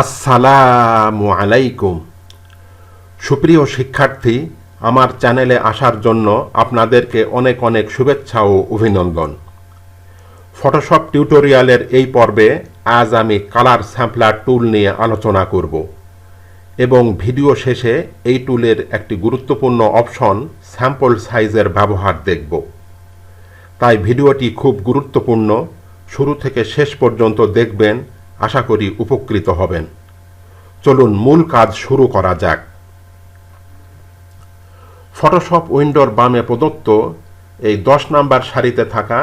আসসালামু আলাইকুম। সুপ্রিয় শিক্ষার্থী, আমার চ্যানেলে আসার জন্য আপনাদেরকে অনেক অনেক শুভেচ্ছা ও অভিনন্দন। ফটোশপ টিউটোরিয়ালের এই পর্বে আজ আমি কালার স্যাম্পলার টুল নিয়ে আলোচনা করব এবং ভিডিও শেষে এই টুলের একটি গুরুত্বপূর্ণ অপশন স্যাম্পল সাইজের ব্যবহার দেখব। তাই ভিডিওটি খুব গুরুত্বপূর্ণ। শুরু থেকে শেষ পর্যন্ত দেখবেন আশা করি উপকৃত হবেন। চলুন মূল কাজ শুরু করা যাক। ফটোশপ উইন্ডোর বামে প্রদত্ত এই দশ নাম্বার সারিতে থাকা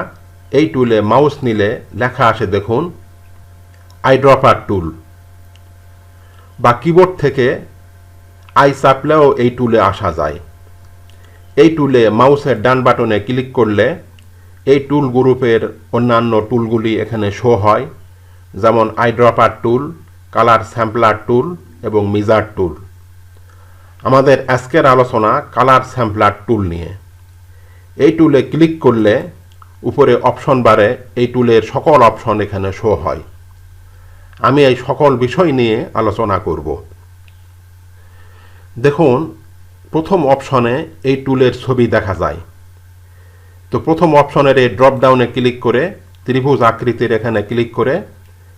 এই টুলে মাউস নিলে লেখা আসে দেখুন আইড্রপার টুল বা কিবোর্ড থেকে আই চাপলেও এই টুলে আসা যায়। এই টুলে মাউসের ডান বাটনে ক্লিক করলে এই টুল গ্রুপের অন্যান্য টুলগুলি এখানে শো হয়। যেমন eyedropper tool colour sampler tool এবং মিজার টুল আমাদের আজকের আলোচনা কালার স্যাম্পলার টুল নিয়ে। এই টুলে ক্লিক করলে উপরে অপশন বারে এই টুলের সকল অপশন এখানে শো হয়। আমি এই সকল বিষয় নিয়ে আলোচনা করব। দেখুন, প্রথম অপশনে এই টুলের ছবি দেখা যায়। তো প্রথম অপশনের এই ড্রপডাউনে ক্লিক করে ত্রিভুজ আকৃতির এখানে ক্লিক করে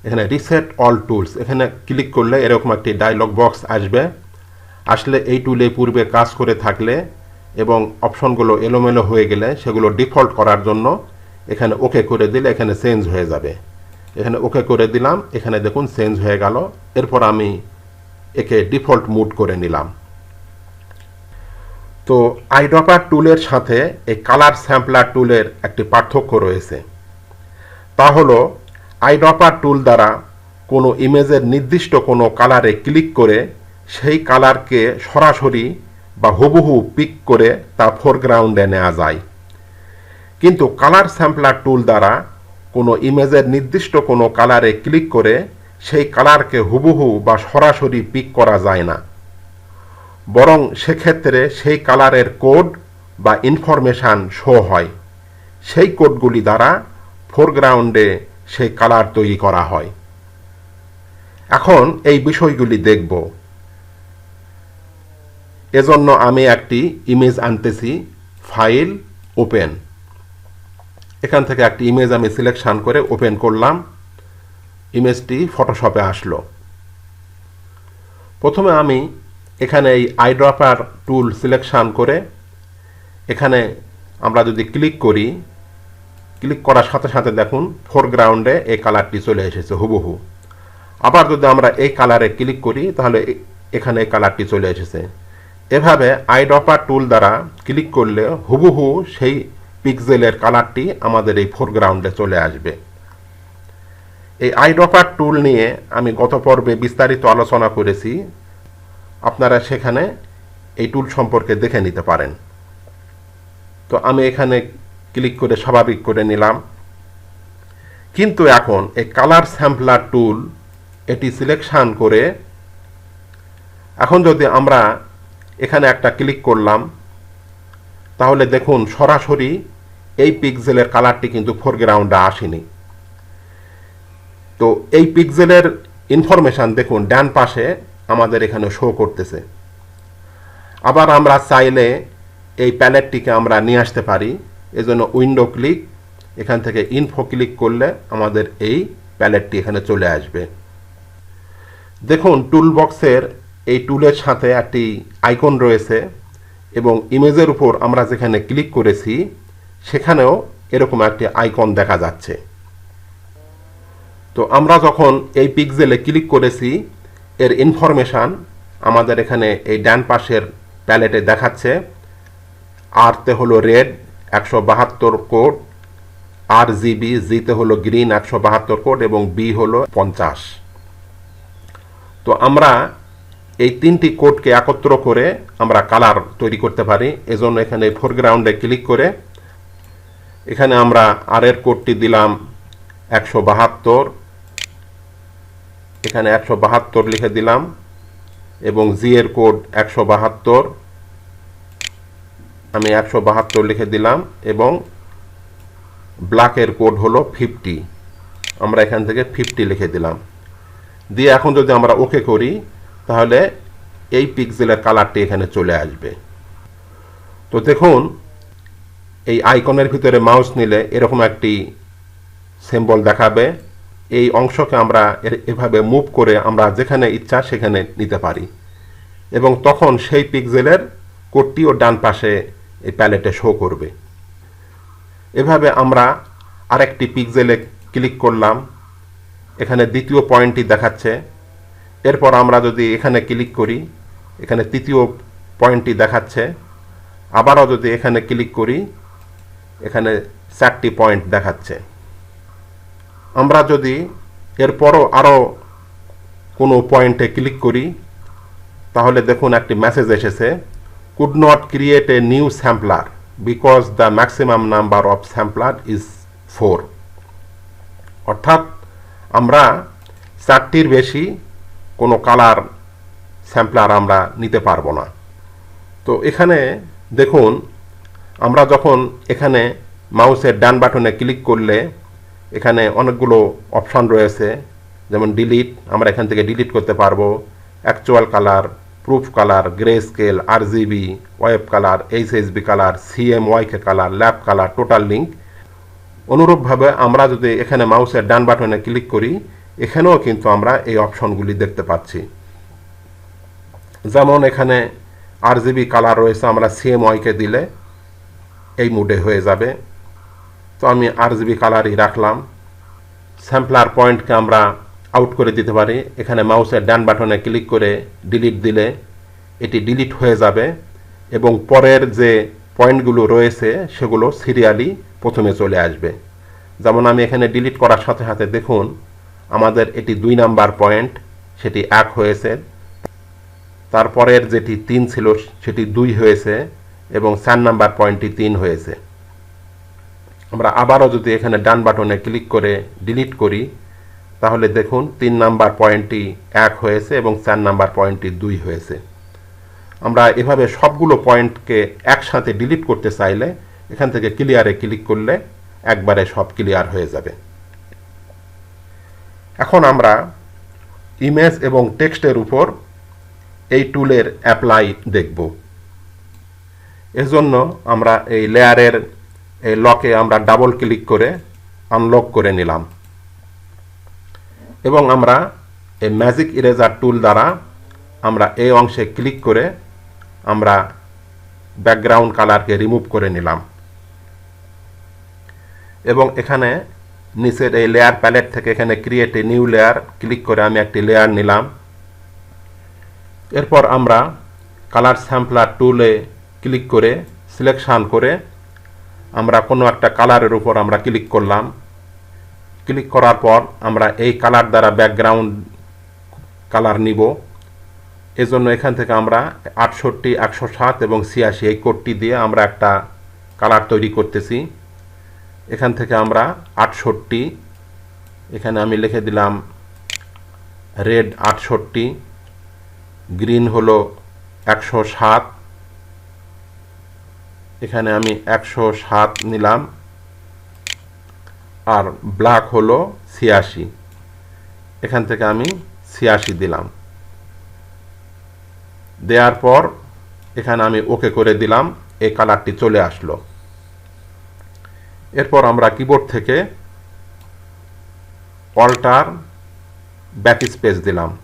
এখানে রিসেট অল টুলস এখানে ক্লিক করলে এরকম একটি ডায়লগ বক্স আসবে। আসলে এই টুলে পূর্বে কাজ করে থাকলে এবং অপশনগুলো এলোমেলো হয়ে গেলে সেগুলো ডিফল্ট করার জন্য এখানে ওকে করে দিলে এখানে চেঞ্জ হয়ে যাবে। এখানে ওকে করে দিলাম, এখানে দেখুন চেঞ্জ হয়ে গেল। এরপর আমি একে ডিফল্ট মুড করে নিলাম। তো আইড্রপার টুলের সাথে এই কালার স্যাম্পলার টুলের একটি পার্থক্য রয়েছে। তা হলো আইড্রপার টুল দ্বারা কোনো ইমেজের নির্দিষ্ট কোনো কালারে ক্লিক করে সেই কালারকে সরাসরি বা হুবহু পিক করে তা ফোরগ্রাউন্ডে নেওয়া যায়। কিন্তু কালার স্যাম্পলার টুল দ্বারা কোনো ইমেজের নির্দিষ্ট কোনো কালারে ক্লিক করে সেই কালারকে হুবহু বা সরাসরি পিক করা যায় না। বরং সেক্ষেত্রে সেই কালারের কোড বা ইনফরমেশান শো হয়। সেই কোডগুলি দ্বারা ফোরগ্রাউন্ডে সেই কালার তৈরি করা হয়। এখন এই বিষয়গুলি দেখব। এজন্য আমি একটি ইমেজ আনতেছি ফাইল ওপেন এখান থেকে একটি ইমেজ আমি সিলেকশান করে ওপেন করলাম। ইমেজটি ফটোশপে আসলো। প্রথমে আমি এখানে এই আইড্রপার টুল সিলেকশান করে, এখানে আমরা যদি ক্লিক করি ক্লিক করার সাথে সাথে দেখুন ফোরগ্রাউন্ডে এই কালারটি চলে এসেছে, হুবহু। আবার যদি আমরা এই কালারে ক্লিক করি, তাহলে এখানে এই কালারটি চলে এসেছে। এভাবে আইড্রপার টুল দ্বারা ক্লিক করলে হুবহু সেই পিক্সেলের কালারটি আমাদের এই ফোরগ্রাউন্ডে চলে আসবে। এই আইড্রপার টুল নিয়ে আমি গত পর্বে বিস্তারিত আলোচনা করেছি। আপনারা সেখানে এই টুল সম্পর্কে দেখে নিতে পারেন। তো আমি এখানে ক্লিক করে স্বাভাবিক করে নিলাম। কিন্তু এখন এই কালার স্যাম্পলার টুল এটি সিলেকশন করে এখন যদি আমরা এখানে একটা ক্লিক করলাম, তাহলে দেখুন সরাসরি এই পিক্সেলের কালারটি কিন্তু ফোরগ্রাউন্ডে আসেনি। তো এই পিক্সেলের ইনফরমেশান দেখুন, ডান পাশে আমাদের এখানে শো করতেছে। আবার আমরা চাইলে এই প্যালেটটিকে আমরা নিয়ে আসতে পারি। এজন্য উইন্ডো ক্লিক এখান থেকে ইনফো ক্লিক করলে আমাদের এই প্যালেটটি এখানে চলে আসবে। দেখুন টুল বক্সের এই টুলের সাথে একটি আইকন রয়েছে এবং ইমেজের উপর আমরা যেখানে ক্লিক করেছি, সেখানেও এরকম একটি আইকন দেখা যাচ্ছে। তো আমরা যখন এই পিকজেলে ক্লিক করেছি, এর ইনফরমেশান আমাদের এখানে এই ডান পাশের প্যালেটে দেখাচ্ছে। আরতে হলো রেড একশো বাহাত্তর কোড আর জিবি জিতে হলো গ্রিন একশো বাহাত্তর কোড এবং বি হলো পঞ্চাশ। তো আমরা এই তিনটি কোডকে একত্র করে আমরা কালার তৈরি করতে পারি। এজন্য এখানে ফোরগ্রাউন্ডে ক্লিক করে এখানে আমরা আর এর কোডটি দিলাম একশো বাহাত্তর। এখানে একশো বাহাত্তর লিখে দিলাম এবং জি এর কোড একশো বাহাত্তর। আমি একশো বাহাত্তর লিখে দিলাম এবং ব্ল্যাকের কোড হলো ফিফটি আমরা এখান থেকে ফিফটি লিখে দিলাম। দিয়ে এখন যদি আমরা ওকে করি, তাহলে এই পিক্সেলের কালারটি এখানে চলে আসবে। তো দেখুন, এই আইকনের ভিতরে মাউস নিলে এরকম একটি সিম্বল দেখাবে। এই অংশকে আমরা এভাবে মুভ করে আমরা যেখানে ইচ্ছা সেখানে নিতে পারি। এবং তখন সেই পিক্সেলের কোডটিও ডান পাশে এই প্যালেটে শো করবে। এভাবে আমরা আরেকটি পিক্সেলে ক্লিক করলাম। এখানে দ্বিতীয় পয়েন্টটি দেখাচ্ছে। এরপর আমরা যদি এখানে ক্লিক করি, এখানে তৃতীয় পয়েন্টটি দেখাচ্ছে। আবারও যদি এখানে ক্লিক করি, এখানে চারটি পয়েন্ট দেখাচ্ছে। আমরা যদি এরপরও আরও কোনো পয়েন্টে ক্লিক করি, তাহলে দেখুন একটি মেসেজ এসেছে। Could not create a new sampler because the maximum number of sampler is four অর্থাৎ আমরা চারটির বেশি কোনো কালার স্যাম্পলার আমরা নিতে পারব না। তো এখানে দেখুন, আমরা যখন এখানে মাউসের ডান বাটনে ক্লিক করলে এখানে অনেকগুলো অপশন রয়েছে, যেমন ডিলিট আমরা এখান থেকে ডিলিট করতে পারব। Actual colour proof colour grey scale RGB web colour HSB colour CMYK colour lab colour total link অনুরূপভাবে আমরা যদি এখানে মাউসের ডান বাটনে ক্লিক করি, এখানেও কিন্তু আমরা এই অপশনগুলি দেখতে পাচ্ছি। যেমন এখানে আর জিবি কালার রয়েছে, আমরা সিএমওয়াইকে দিলে এই মুডে হয়ে যাবে। তো আমি আর জিবি কালারই রাখলাম। স্যাম্পলার পয়েন্টকে আমরা আউট করে দিতে পারি। এখানে মাউসের ডান বাটনে ক্লিক করে ডিলিট দিলে এটি ডিলিট হয়ে যাবে এবং পরের যে পয়েন্টগুলো রয়েছে সেগুলো সিরিয়ালি প্রথমে চলে আসবে। যেমন আমি এখানে ডিলিট করার সাথে সাথে দেখুন, আমাদের এটি দুই নাম্বার পয়েন্ট, সেটি এক হয়েছে। তারপরের যেটি তিন ছিল, সেটি দুই হয়েছে এবং চার নাম্বার পয়েন্টটি তিন হয়েছে। আমরা আবারও যদি এখানে ডান বাটনে ক্লিক করে ডিলিট করি তাহলে দেখুন, তিন নাম্বার পয়েন্টটি এক হয়েছে এবং চার নাম্বার পয়েন্টটি দুই হয়েছে। আমরা এভাবে সবগুলো পয়েন্টকে একসাথে ডিলিট করতে চাইলে, এখান থেকে ক্লিয়ারে ক্লিক করলে একবারে সব ক্লিয়ার হয়ে যাবে। এখন আমরা ইমেজ এবং টেক্সটের উপর এই টুলের অ্যাপ্লাই দেখব। এজন্য আমরা এই লেয়ারের এই লকে আমরা ডাবল ক্লিক করে আনলক করে নিলাম। এবং আমরা এই ম্যাজিক ইরেজার টুল দ্বারা আমরা এই অংশে ক্লিক করে আমরা ব্যাকগ্রাউন্ড কালারকে রিমুভ করে নিলাম। এবং এখানে নিচের এই লেয়ার প্যালেট থেকে এখানে create a new layer click করে আমি একটি লেয়ার নিলাম। এরপর আমরা কালার স্যাম্পলার টুলে ক্লিক করে সিলেকশান করে আমরা কোনো একটা কালারের উপর আমরা ক্লিক করলাম। ক্লিক করার পর আমরা এই কালার দ্বারা ব্যাকগ্রাউন্ড কালার নিব। এজন্য এখান থেকে আমরা আটষট্টি, একশো সাত এবং ছিয়াশি এই কোডটি দিয়ে আমরা একটা কালার তৈরি করতেছি। এখান থেকে আমরা আটষট্টি, এখানে আমি লিখে দিলাম রেড আটষট্টি গ্রিন হলো একশো সাত, এখানে আমি একশো সাত নিলাম। আর ব্ল্যাক হলো ছিয়াশি। এখান থেকে আমি ছিয়াশি দিলাম। দেওয়ার পর এখানে আমি ওকে করে দিলাম, এই কালারটি চলে আসলো। এরপর আমরা কিবোর্ড থেকে অল্টার ব্যাক স্পেস দিলাম।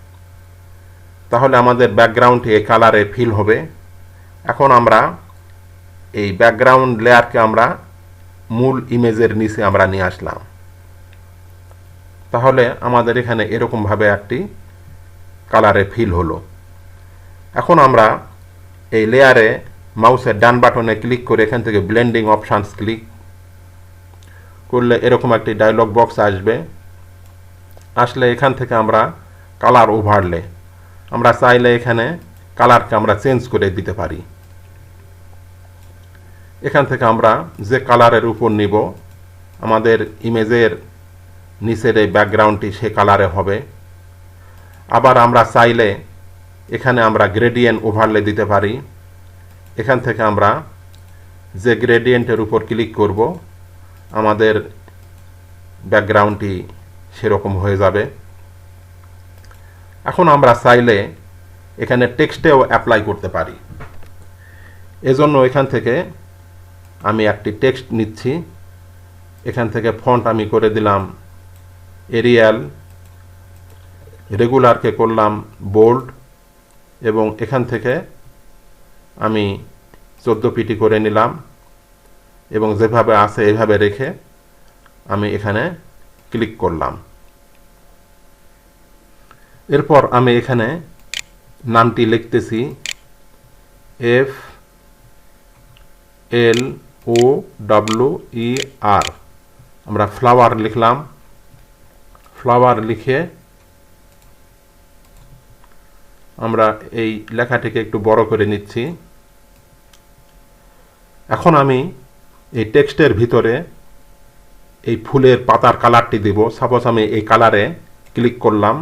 তাহলে আমাদের ব্যাকগ্রাউন্ডটি এই কালারে ফিল হবে। এখন আমরা এই ব্যাকগ্রাউন্ড লেয়ারকে আমরা মূল ইমেজের নিচে আমরা নিয়ে আসলাম। তাহলে আমাদের এখানে এরকমভাবে একটি কালারে ফিল হলো। এখন আমরা এই লেয়ারে মাউসের ডান বাটনে ক্লিক করে এখান থেকে ব্লেন্ডিং অপশানস ক্লিক করলে এরকম একটি ডায়লগ বক্স আসবে। আসলে এখান থেকে আমরা কালার ওভারলে আমরা চাইলে এখানে কালারকে আমরা চেঞ্জ করে দিতে পারি। এখান থেকে আমরা যে কালারের উপর নিব, আমাদের ইমেজের নিচের এই ব্যাকগ্রাউন্ডটি সে কালারে হবে। আবার আমরা চাইলে এখানে আমরা গ্রেডিয়েন্ট ওভারলে দিতে পারি। এখান থেকে আমরা যে গ্রেডিয়েন্টের উপর ক্লিক করব, আমাদের ব্যাকগ্রাউন্ডটি সেরকম হয়ে যাবে। এখন আমরা চাইলে এখানে টেক্সটেও অ্যাপ্লাই করতে পারি। এজন্য এখান থেকে আমি একটি টেক্সট নিচ্ছি। এখান থেকে ফন্ট আমি করে দিলাম এরিয়াল রেগুলারকে করলাম বোল্ড এবং এখান থেকে আমি চোদ্দ পিটি করে নিলাম। এবং যেভাবে আছে এভাবে রেখে আমি এখানে ক্লিক করলাম। এরপর আমি এখানে নামটি লিখতেছি F L O W E আর আমরা ফ্লাওয়ার লিখলাম। ফ্লাওয়ার লিখে আমরা এই লেখাটিকে একটু বড় করে নিচ্ছি। এখন আমি এই টেক্সটের ভিতরে এই ফুলের পাতার কালারটি দিব। সাপোজ আমি এই কালারে ক্লিক করলাম।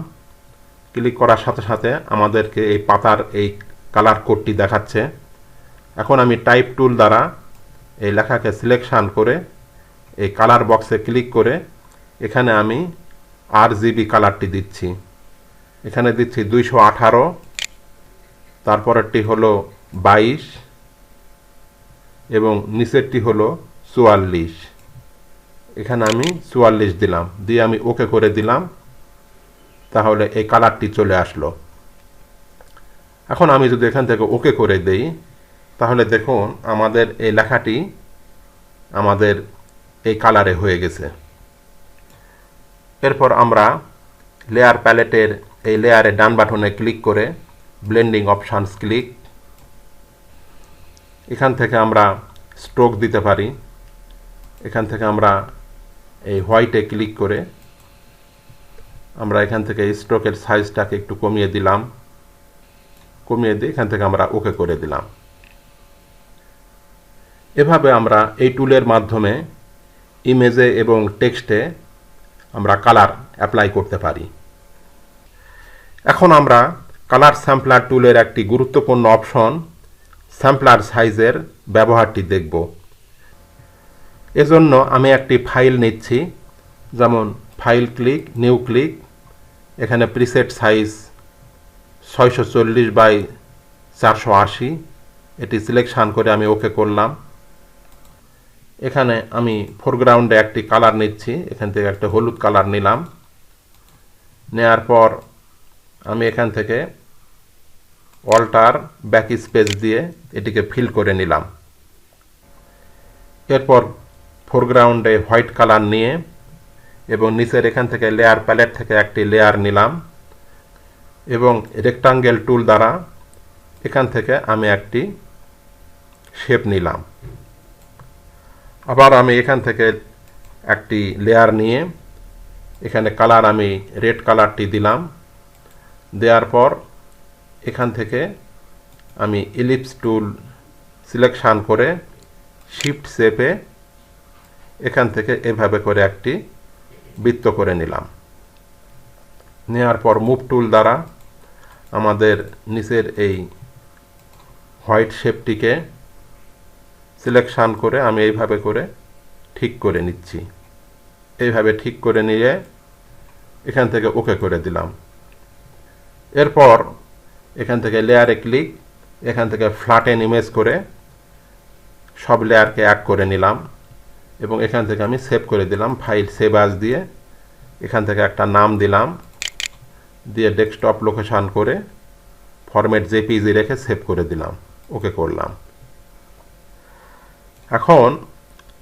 ক্লিক করার সাথে সাথে আমাদেরকে এই পাতার এই কালার কোডটি দেখাচ্ছে। এখন আমি টাইপ টুল দ্বারা এই লেখাকে সিলেকশান করে এই কালার বক্সে ক্লিক করে এখানে আমি আর জিবি কালারটি দিচ্ছি। এখানে দিচ্ছি দুইশো আঠারো, তারপরেরটি হলো বাইশ, এবং নিচেরটি হলো চুয়াল্লিশ। এখানে আমি চুয়াল্লিশ দিলাম, দিয়ে আমি ওকে করে দিলাম, তাহলে এই কালারটি চলে আসলো। এখন আমি যদি এখান থেকে ওকে করে দেই তাহলে দেখুন, আমাদের এই লেখাটি আমাদের এই কালারে হয়ে গেছে। এরপর আমরা লেয়ার প্যালেটের এই লেয়ারে ডান বাটনে ক্লিক করে ব্লেন্ডিং অপশানস ক্লিক এখান থেকে আমরা স্ট্রোক দিতে পারি। এখান থেকে আমরা এই হোয়াইটে ক্লিক করে আমরা এখান থেকে স্ট্রোকের সাইজটাকে একটু কমিয়ে দিলাম। কমিয়ে দিয়ে এখান থেকে আমরা ওকে করে দিলাম। এভাবে আমরা এই টুলের মাধ্যমে ইমেজে এবং টেক্সটে আমরা কালার অ্যাপ্লাই করতে পারি। এখন আমরা কালার স্যাম্পলার টুলের একটি গুরুত্বপূর্ণ অপশন, স্যাম্পলার সাইজের ব্যবহারটি দেখব। এজন্য আমি একটি ফাইল নিচ্ছি, যেমন ফাইল ক্লিক, নিউ ক্লিক, এখানে প্রিসেট সাইজ ছয়শো চল্লিশ বাই চারশো আশি। এটি সিলেকশান করে আমি ওকে করলাম। এখানে আমি ফোরগ্রাউন্ডে একটি কালার নিচ্ছি, এখান থেকে একটা হলুদ কালার নিলাম। নেয়ার পর আমি এখান থেকে অল্টার ব্যাক স্পেস দিয়ে এটিকে ফিল করে নিলাম। এরপর ফোরগ্রাউন্ডে হোয়াইট কালার নিয়ে এবং নিচের এখান থেকে লেয়ার প্যালেট থেকে একটি লেয়ার নিলাম এবং রেক্টাঙ্গেল টুল দ্বারা এখান থেকে আমি একটি শেপ নিলাম। আবার আমি এখান থেকে একটি লেয়ার নিয়ে এখানে কালার আমি রেড কালারটি দিলাম। দেওয়ার পর এখান থেকে আমি ইলিপস টুল সিলেকশান করে শিফট শেপে এখান থেকে এভাবে করে একটি বৃত্ত করে নিলাম। নেওয়ার পর মুভ টুল দ্বারা আমাদের নিচের এই হোয়াইট শেপটিকে সিলেকশান করে আমি এইভাবে করে ঠিক করে নিচ্ছি এইভাবে ঠিক করে নিয়ে এখান থেকে ওকে করে দিলাম এরপর এখান থেকে লেয়ারে ক্লিক এখান থেকে ফ্ল্যাটেন ইমেজ করে সব লেয়ারকে অ্যাড করে নিলাম এবং এখান থেকে আমি সেভ করে দিলাম ফাইল সেভ আজ দিয়ে এখান থেকে একটা নাম দিলাম দিয়ে ডেস্কটপ লোকেশান করে ফরম্যাট জেপিজি রেখে সেভ করে দিলাম ওকে করলাম এখন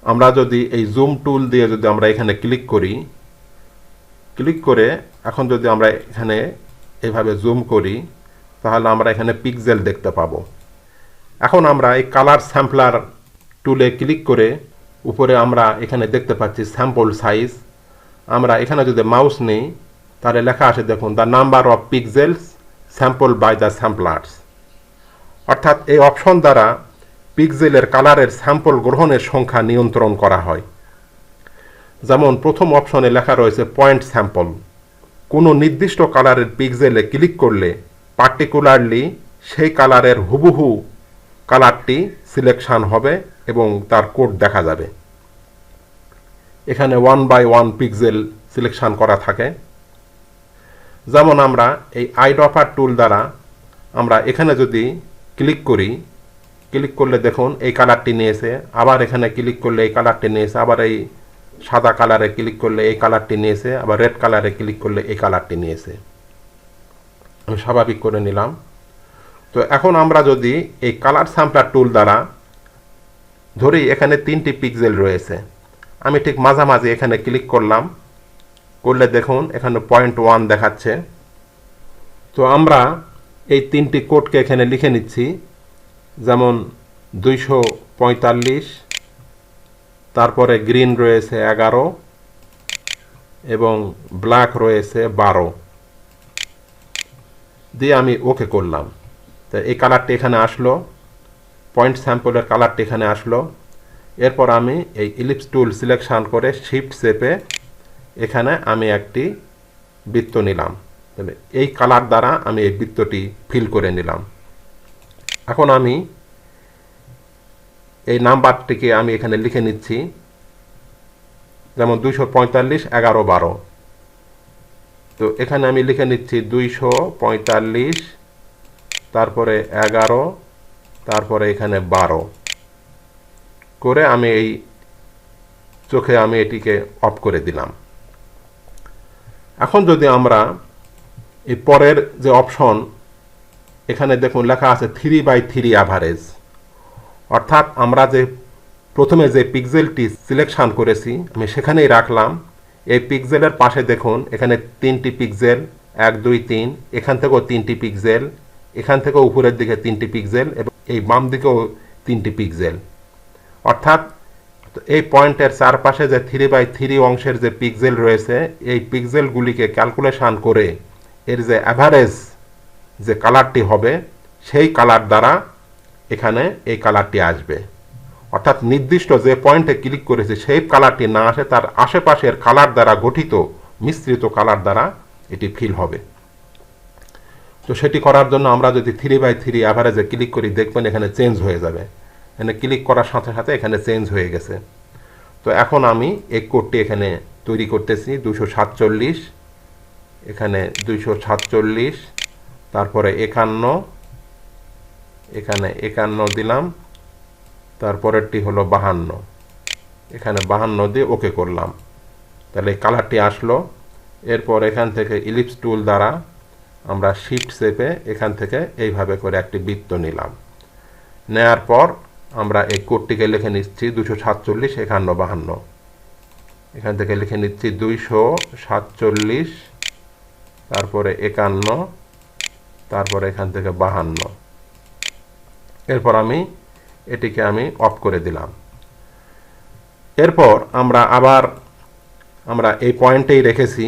আমরা যদি এই জুম টুল দিয়ে যদি আমরা এখানে ক্লিক করি ক্লিক করে এখন যদি আমরা এখানে এভাবে জুম করি, তাহলে আমরা এখানে পিকজেল দেখতে পাবো। এখন আমরা এই কালার স্যাম্পলার টুলে ক্লিক করে উপরে আমরা এখানে দেখতে পাচ্ছি স্যাম্পল সাইজ আমরা এখানে যদি মাউস নেই, তাহলে লেখা আছে দেখুন the number of pixels sample by the samplers অর্থাৎ এই অপশন দ্বারা পিকজেলের কালারের স্যাম্পল গ্রহণের সংখ্যা নিয়ন্ত্রণ করা হয়। যেমন প্রথম অপশনে লেখা রয়েছে পয়েন্ট স্যাম্পল। কোনো নির্দিষ্ট কালারের পিকজেলে ক্লিক করলে পার্টিকুলারলি সেই কালারের হুবহু কালারটি সিলেকশান হবে এবং তার কোড দেখা যাবে। এখানে one by one pixel selection করা থাকে। যেমন আমরা এই আইড্রপার টুল দ্বারা আমরা এখানে যদি ক্লিক করি ক্লিক করলে দেখুন এই কালারটি নিয়েছে। আবার এখানে ক্লিক করলে এই কালারটি নিয়েছে। আবার এই সাদা কালারে ক্লিক করলে এই কালারটি নিয়েছে। আবার রেড কালারে ক্লিক করলে এই কালারটি নিয়েছে। আমি স্বাভাবিক করে নিলাম। তো এখন আমরা যদি এই কালার স্যাম্পলার টুল দ্বারা ধরি, এখানে তিনটি পিক্সেল রয়েছে। আমি ঠিক মাঝামাঝি এখানে ক্লিক করলাম। করলে দেখুন এখানে পয়েন্ট ওয়ান দেখাচ্ছে। তো আমরা এই তিনটি কোডকে এখানে লিখে নিচ্ছি। যেমন দুইশো পঁয়তাল্লিশ, তারপরে গ্রিন রয়েছে এগারো এবং ব্ল্যাক রয়েছে বারো। দিয়ে আমি ওকে করলাম। তো এই কালারটি এখানে আসলো, পয়েন্ট স্যাম্পলের কালারটি এখানে আসলো। এরপর আমি এই ইলিপস টুল সিলেকশান করে শিফট শেপে এখানে আমি একটি বৃত্ত নিলাম। এই কালার দ্বারা আমি এই বৃত্তটি ফিল করে নিলাম। এখন আমি এই নাম্বারটিকে আমি এখানে লিখে নিচ্ছি। যেমন দুইশো পঁয়তাল্লিশ, এগারো বারো। তো এখানে আমি লিখে নিচ্ছি দুইশো পঁয়তাল্লিশ, তারপরে এগারো, তারপরে এখানে বারো। করে আমি এই চোখে আমি এটিকে অফ করে দিলাম। এখন যদি আমরা এই পরের যে অপশন এখানে দেখুন লেখা আছে থ্রি বাই থ্রি অ্যাভারেজ অর্থাৎ আমরা যে প্রথমে যে পিক্সেলটি সিলেকশন করেছি, আমি সেখানেই রাখলাম। এই পিক্সেলের পাশে দেখুন, এখানে তিনটি পিক্সেল এক, দুই, তিন, এখান থেকেও তিনটি পিক্সেল এখান থেকেও উপরের দিকে তিনটি পিক্সেল এবং এই বাম দিকেও তিনটি পিক্সেল অর্থাৎ এই পয়েন্টের চারপাশে যে থ্রি বাই থ্রি অংশের যে পিক্সেল রয়েছে, এই পিক্সেলগুলিকে ক্যালকুলেশন করে এর যে অ্যাভারেজ যে কালারটি হবে, সেই কালার দ্বারা এখানে এই কালারটি আসবে। অর্থাৎ নির্দিষ্ট যে পয়েন্টে ক্লিক করেছে, সেই কালারটি না আসে, তার আশেপাশের কালার দ্বারা গঠিত, মিশ্রিত কালার দ্বারা এটি ফিল হবে। তো সেটি করার জন্য আমরা যদি থ্রি বাই থ্রি অ্যাভারেজে ক্লিক করি, দেখবেন এখানে চেঞ্জ হয়ে যাবে। এখানে ক্লিক করার সাথে সাথে এখানে চেঞ্জ হয়ে গেছে। তো এখন আমি এক কোডটি এখানে তৈরি করতেছি, দুশো সাতচল্লিশ, এখানে দুইশো সাতচল্লিশ তারপরে একান্ন, এখানে একান্ন দিলাম, তারপরেরটি হলো বাহান্ন। এখানে বাহান্ন দিয়ে ওকে করলাম। তাহলে এই কালারটি আসলো। এরপর এখান থেকে ইলিপস টুল দ্বারা আমরা শিফট শেপে এখান থেকে এইভাবে করে একটি বৃত্ত নিলাম। নেয়ার পর আমরা এই কোডটিকে লিখে নিচ্ছি দুশো সাতচল্লিশ, একান্ন, বাহান্ন। এখান থেকে লিখে নিচ্ছি দুইশো সাতচল্লিশ, তারপরে একান্ন তারপরে এখান থেকে বাহান্ন। এরপর আমি এটিকে আমি অফ করে দিলাম। এরপর আমরা আবার, আমরা এই পয়েন্টেই রেখেছি।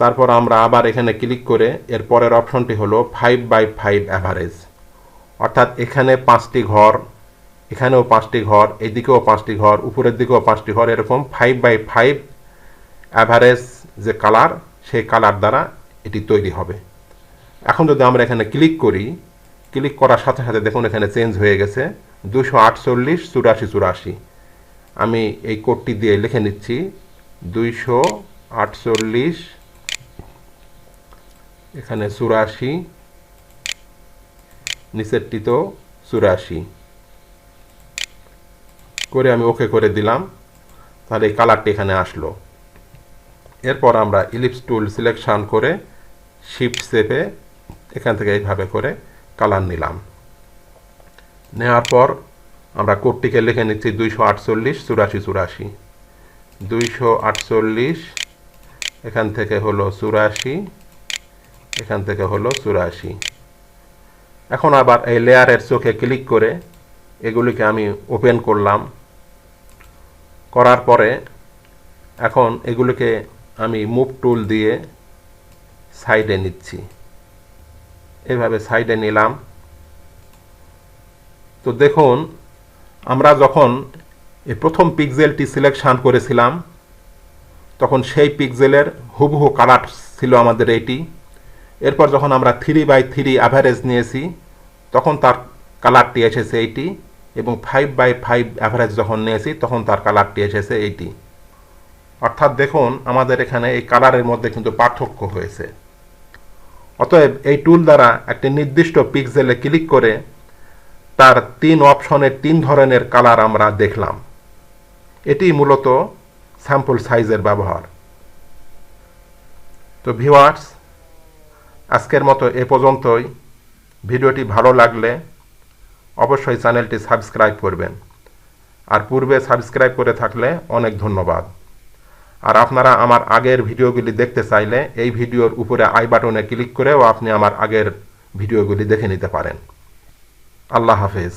তারপর আমরা আবার এখানে ক্লিক করে এর পরের অপশনটি হলো ফাইভ বাই ফাইভ অ্যাভারেজ অর্থাৎ এখানে পাঁচটি ঘর, এখানেও পাঁচটি ঘর, এদিকেও পাঁচটি ঘর, উপরের দিকেও পাঁচটি ঘর, এরকম ফাইভ বাই ফাইভ অ্যাভারেজ যে কালার সেই কালার দ্বারা এটি তৈরি হবে। এখন যদি আমরা এখানে ক্লিক করি ক্লিক করার সাথে সাথে দেখুন এখানে চেঞ্জ হয়ে গেছে। দুশো আটচল্লিশ, চুরাশি চুরাশি। আমি এই কোডটি দিয়ে লিখে নিচ্ছি। দুইশো আটচল্লিশ, এখানে চুরাশি, নিচেরটি তো চুরাশি। করে আমি ওকে করে দিলাম। তাহলে এই কালারটি এখানে আসলো। এরপর আমরা ইলিপস টুল সিলেকশন করে শিফট শেপে এখান থেকে এইভাবে করে কালার নিলাম। নেওয়ার পর আমরা কোডটিকে লিখে নিচ্ছি দুইশো আটচল্লিশ, চুরাশি চুরাশি। দুইশো আটচল্লিশ, এখান থেকে হলো চুরাশি, এখান থেকে হলো চুরাশি। এখন আবার এই লেয়ারের চোখে ক্লিক করে এগুলিকে আমি ওপেন করলাম। করার পরে এখন এগুলিকে আমি মুভ টুল দিয়ে সাইডে নিচ্ছি। এভাবে সাইডে নিলাম। তো দেখুন, আমরা যখন এই প্রথম পিক্সেলটি সিলেকশান করেছিলাম, তখন সেই পিক্সেলের হুবহু কালার ছিল আমাদের এটি। এরপর যখন আমরা থ্রি বাই থ্রি অ্যাভারেজ নিয়েছি, তখন তার কালারটি এসেছে এইটি এবং ফাইভ বাই ফাইভ অ্যাভারেজ যখন নিয়েছি, তখন তার কালারটি এসেছে এইটি। অর্থাৎ দেখুন, আমাদের এখানে এই কালারের মধ্যে কিন্তু পার্থক্য হয়েছে। অতএব এই টুল দ্বারা একটি নির্দিষ্ট পিক্সেলে ক্লিক করে তার তিন অপশনের তিন ধরনের কালার আমরা দেখলাম। এটি মূলত স্যাম্পল সাইজের ব্যবহার। তো ভিওয়ার্স আজকের মতো এ পর্যন্তই। ভিডিওটি ভালো লাগলে অবশ্যই চ্যানেলটি সাবস্ক্রাইব করবেন। আর পূর্বে সাবস্ক্রাইব করে থাকলে অনেক ধন্যবাদ। আর আপনারা আমার আগের ভিডিওগুলি দেখতে চাইলে এই ভিডিওর উপরে আই বাটনে ক্লিক করেও আপনি আমার আগের ভিডিওগুলি দেখে নিতে পারেন। আল্লাহ হাফেজ।